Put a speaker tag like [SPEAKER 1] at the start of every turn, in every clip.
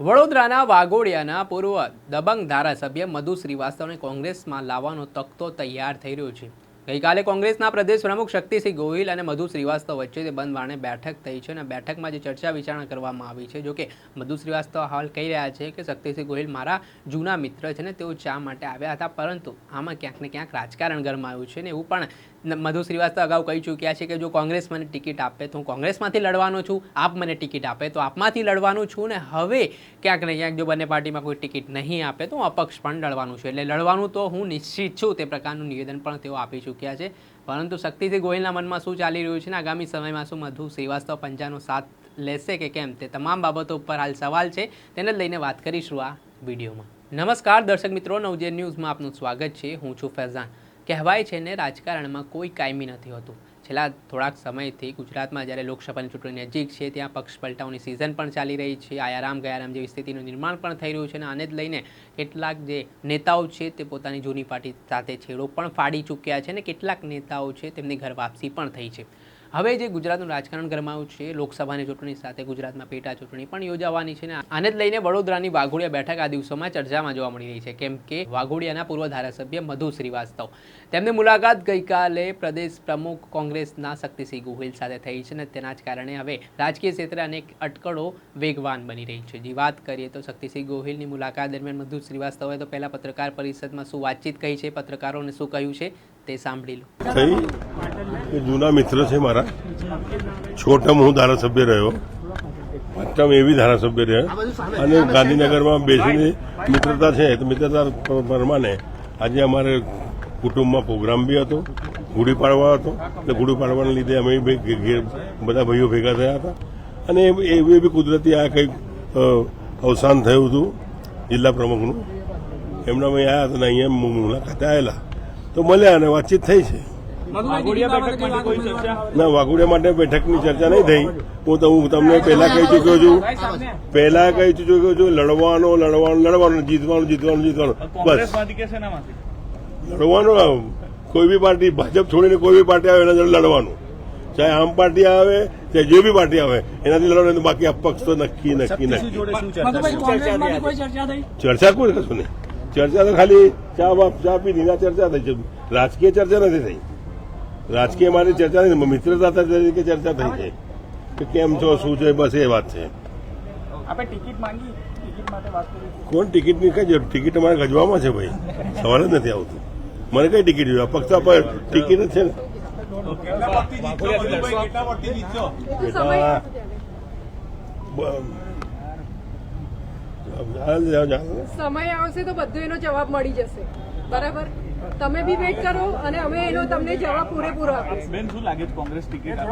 [SPEAKER 1] વડોદરાના વાઘોડિયાના પૂર્વ દબંગ ધારાસભ્ય મધુ શ્રીવાસ્તવને કોંગ્રેસમાં લાવવાનો તખતો તૈયાર થઈ રહ્યો છે. ગઈકાલે કોંગ્રેસના પ્રદેશ પ્રમુખ શક્તિસિંહ ગોહિલ અને મધુ શ્રીવાસ્તવ વચ્ચે તે બંધવાણે બેઠક થઈ છે અને બેઠકમાં જે ચર્ચા વિચારણા કરવામાં આવી છે જોકે મધુ શ્રીવાસ્તવ હાલ કહી રહ્યા છે કે શક્તિસિંહ ગોહિલ મારા જૂના મિત્ર છે ને તેઓ ચા માટે આવ્યા હતા, પરંતુ આમાં ક્યાંક ને ક્યાંક રાજકારણ ગરમાયું છે ને એવું પણ મધુ શ્રીવાસ્તવ અગાઉ કહી ચૂક્યા છે કે જો કોંગ્રેસ મને ટિકિટ આપે તો હું કોંગ્રેસમાંથી લડવાનો છું, આપ મને ટિકિટ આપે તો આપમાંથી લડવાનું છું ને હવે ક્યાંક ને ક્યાંક જો બંને પાર્ટીમાં કોઈ ટિકિટ નહીં આપે તો હું અપક્ષ પણ લડવાનું છું. એટલે લડવાનું તો હું નિશ્ચિત છું, તે પ્રકારનું નિવેદન પણ તેઓ આપી ચૂક્યા છે. પરંતુ શક્તિસિંહ ગોહિલના મનમાં શું ચાલી રહ્યું છે ને આગામી સમયમાં શું મધુ શ્રીવાસ્તવ પંચાનો સાથ લેશે કે કેમ? તે તમામ બાબતો ઉપર હાલ સવાલ છે. તેને લઈને વાત કરીશું આ વિડીયોમાં. નમસ્કાર, દર્શક મિત્રો. નવજે ન્યૂઝમાં આપનું સ્વાગત છે. હું છું ફૈઝાન. કહેવાય છે ને, રાજકારણમાં કોઈ કાયમી નથી હોતું. છેલ્લા થોડાક સમયથી ગુજરાતમાં જ્યારે લોકસભાની ચૂંટણી નજીક છે, ત્યાં પક્ષ પલટાઓની સિઝન પણ ચાલી રહી છે. આયારામ ગયારામ જેવી સ્થિતિનું નિર્માણ પણ થઈ રહ્યું છે અને આને જ લઈને કેટલાક જે નેતાઓ છે તે પોતાની જૂની પાર્ટી સાથે છેડો પણ ફાડી ચૂક્યા છે અને કેટલાક નેતાઓ છે તેમની ઘર વાપસી પણ થઈ છે. હવે જે ગુજરાતનું રાજકારણ ગરમાયું છે, લોકસભાની ચૂંટણી સાથે ગુજરાતમાં પેટા ચૂંટણી પણ યોજાવાની છે ને આને જ લઈને વડોદરાની વાઘોડિયા બેઠક આ દિવસોમાં ચર્ચામાં જોવા મળી રહી છે, કેમ કે વાઘોડિયાના પૂર્વ ધારાસભ્ય મધુ શ્રીવાસ્તવ. તેમની મુલાકાત ગઈકાલે પ્રદેશ પ્રમુખ કોંગ્રેસના શક્તિસિંહ ગોહિલ સાથે થઈ છે ને તેના જ કારણે હવે રાજકીય ક્ષેત્રે અનેક અટકળો વેગવાન બની રહી છે. જે વાત કરીએ તો શક્તિસિંહ ગોહિલની મુલાકાત દરમિયાન મધુ શ્રીવાસ્તવે તો પહેલાં પત્રકાર પરિષદમાં શું વાતચીત કહી છે, પત્રકારોને શું કહ્યું છે તે સાંભળી લો.
[SPEAKER 2] થઈ? જૂના મિત્ર છે મારા. છોટમ હું ધારાસભ્ય રહ્યો. પાંચમ એવી ધારાસભ્ય રહ્યા. અને ગાંધીનગરમાં બેસીને મિત્રતા છે તો મિત્રતા પ્રમાણે આજે અમારે કુટુંબમાં પ્રોગ્રામ બી હતો ગુડી પાડવા હતો. એટલે ગુડી પાડવાના લીધે અમે બધા ભાઈઓ ભેગા થયા હતા. અને એ- એવી બી કુદરતી આ કંઈક અવસાન થયું હતું જિલ્લા પ્રમુખનું. એમના અમે આવ્યા હતા ને અહીંયા મુલાકાતે આવેલા તો મળ્યા અને વાતચીત થઈ છે.
[SPEAKER 3] વાઘોડિયા બેઠક માટે કોઈ ચર્ચા?
[SPEAKER 2] ના વાઘોડિયા માટે બેઠકની ચર્ચા નહીં થઈ. હું તો હું તમને પહેલા કહી ચૂક્યો છું. પહેલા કહી ચૂક્યો છું લડવાનો લડવાનો લડવાનું જીતવાનું જીતવાનું જીતવાનું. બસ. લડવાનું કોઈ બી પાર્ટી ભાજપ છોડીને કોઈ બી પાર્ટી આવે એના જોડે લડવાનું. ચાહે આમ પાર્ટી આવે ચાહે જે બી પાર્ટી આવે એનાથી લડવાનું બાકી અપક્ષ તો નક્કી નક્કી નક્કી.
[SPEAKER 3] મધુભાઈ કોંગ્રેસમાંથી કોઈ ચર્ચા થઈ?
[SPEAKER 2] ચર્ચા કોઈ કશું નહીં. ચર્ચા તો ખાલી ચા બાપ ચા પી દીધા ચર્ચા થઈ છે. રાજકીય ચર્ચા નથી થઈ. રાજકીય મારી ચર્ચા નથી મિત્રતા તરીકે ચર્ચા થઈ છે. કે કેમ છો શું છે બસ એ વાત છે.
[SPEAKER 3] આપણે ટિકિટ માંગી? ટિકિટ માટે વાત કરી
[SPEAKER 2] કોણ ટિકિટની કઈ જરૂર ટિકિટ અમારે ગજવામાં છે ભાઈ. સવાલ જ નથી આવતું. મને કઈ ટિકિટ જોઈએ? પક્ષ પર ટિકિટ જ છે ને. બેટા.
[SPEAKER 4] સમય આવશે તો બધો એનો જવાબ મળી જશે. બરાબર? તમે બી વેઇટ કરો અને અમે એનો તમને જવાબ પૂરેપૂરો આપીશું.
[SPEAKER 3] બેન શું લાગે છે કોંગ્રેસ ટિકિટ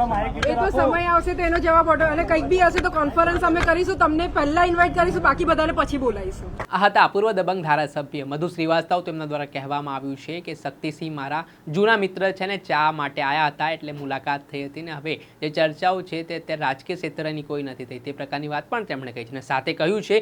[SPEAKER 4] એ તો સમય આવશે તો એનો જવાબ ઓર્ડર અને કંઈક બી હશે તો કોન્ફરન્સ અમે કરીશું તમને પહેલા ઇન્વાઇટ કરીશું બાકી બધાને પછી બોલાવીશું.
[SPEAKER 1] આ હતા પૂર્વ દબંગ ધારાસભ્ય મધુ શ્રીવાસ્તવ. તેમના દ્વારા કહેવામાં આવ્યું છે કે શક્તિસિંહ મારા જૂના મિત્ર છે ને ચા માટે આવ્યા હતા એટલે મુલાકાત થઈ હતી ને હવે જે ચર્ચાઓ છે તે અત્યારે રાજકીય ક્ષેત્રની કોઈ નથી થઈ. તે પ્રકારની વાત પણ તેમણે કહી છે. અને સાથે કહ્યું છે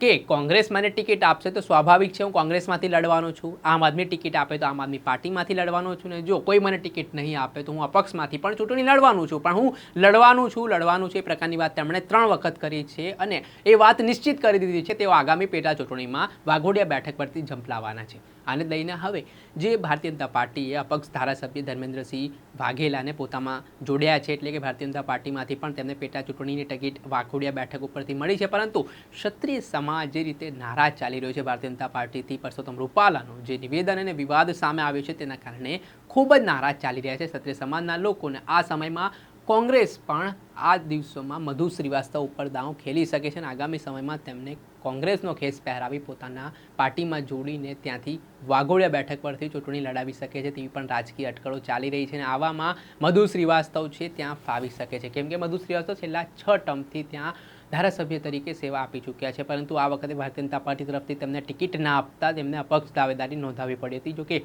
[SPEAKER 1] કે કોંગ્રેસ મને ટિકિટ આપશે તો સ્વાભાવિક છે હું કોંગ્રેસમાંથી લડવાનો છું, આમ આદમી ટિકિટ આપે તો આમ આદમી પાર્ટીમાંથી લડવાનો છું ને જો કોઈ મને ટિકિટ નહીં આપે તો હું અપક્ષમાંથી પણ ચૂંટણી લડવાનું છું. પણ હું લડવાનું છું લડવાનું છું એ પ્રકારની વાત તેમણે ત્રણ વખત કરી છે અને એ વાત નિશ્ચિત કરી દીધી છે તેઓ આગામી પેટા ચૂંટણીમાં વાઘોડિયા બેઠક પરથી ઝંપલાવાના છે. આને લઈને હવે જે ભારતીય જનતા પાર્ટીએ અપક્ષ ધારાસભ્ય ધર્મેન્દ્રસિંહ વાઘેલાને પોતામાં જોડ્યા છે એટલે કે ભારતીય જનતા પાર્ટીમાંથી પણ તેમને પેટા ચૂંટણીની ટિકિટ વાઘોડિયા બેઠક ઉપરથી મળી છે. પરંતુ ક્ષત્રિય સમાજ જે રીતે નારાજ ચાલી રહ્યો છે ભારતીય જનતા પાર્ટીથી પરસોત્તમ રૂપાલાનું, જે નિવેદન અને વિવાદ સામે આવ્યો છે તેના કારણે ખૂબ જ નારાજ ચાલી રહ્યા છે ક્ષત્રિય સમાજના લોકોને. આ સમયમાં કોંગ્રેસ પણ આ દિવસોમાં મધુ શ્રીવાસ્તવ ઉપર દાવ ખેલી શકે છે અને આગામી સમયમાં તેમને કોંગ્રેસનો ખેસ પહેરાવી પોતાના પાર્ટીમાં જોડીને ત્યાંથી વાઘોડિયા બેઠક પરથી ચૂંટણી લડાવી શકે છે તેવી પણ રાજકીય અટકળો ચાલી રહી છે અને આવામાં મધુ શ્રીવાસ્તવ છે ત્યાં ફાવી શકે છે. કેમ કે મધુ શ્રીવાસ્તવ છેલ્લા છ ટર્મથી ત્યાં ધારાસભ્ય તરીકે સેવા આપી ચૂક્યા છે, પરંતુ આ વખતે ભારતીય જનતા પાર્ટી તરફથી તેમને ટિકિટ ના આપતા તેમને અપક્ષ દાવેદારી નોંધાવી પડી હતી. જોકે,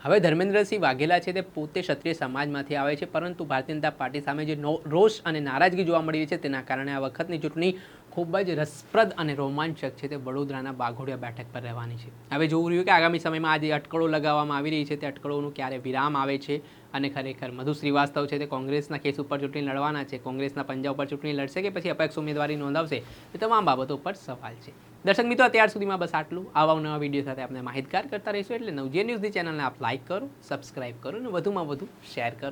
[SPEAKER 1] હવે ધર્મેન્દ્રસિંહ વાઘેલા છે તે પોતે ક્ષત્રિય સમાજમાંથી આવે છે, પરંતુ ભારતીય જનતા પાર્ટી સામે જે રોષ અને નારાજગી જોવા મળી છે તેના કારણે આ વખતની ચૂંટણી ખૂબ જ રસપ્રદ અને રોમાંચક છે તે વડોદરાના બાઘોડિયા બેઠક પર રહેવાની છે. હવે જોવું રહ્યું કે આગામી સમયમાં આ જે અટકળો લગાવવામાં આવી રહી છે, તે અટકળોનું ક્યારે વિરામ આવે છે અને ખરેખર મધુ શ્રીવાસ્તવ છે તે કોંગ્રેસના કેસ ઉપર ચૂંટણી લડવાના છે, કોંગ્રેસના પંજા ઉપર ચૂંટણી લડશે કે પછી અપેક્ષ ઉમેદવારી નોંધાવશે, એ તમામ બાબતો પર સવાલ છે. દર્શક મિત્રો, અત્યાર સુધીમાં બસ આટલું. આવા નવા વીડિયો સાથે આપણે માહિતગાર કરતા રહીશું એટલે નવજીએ ન્યૂઝની ચેનલને આપ લાઇક કરો સબસ્ક્રાઇબ કરો અને વધુમાં વધુ શેર કરો.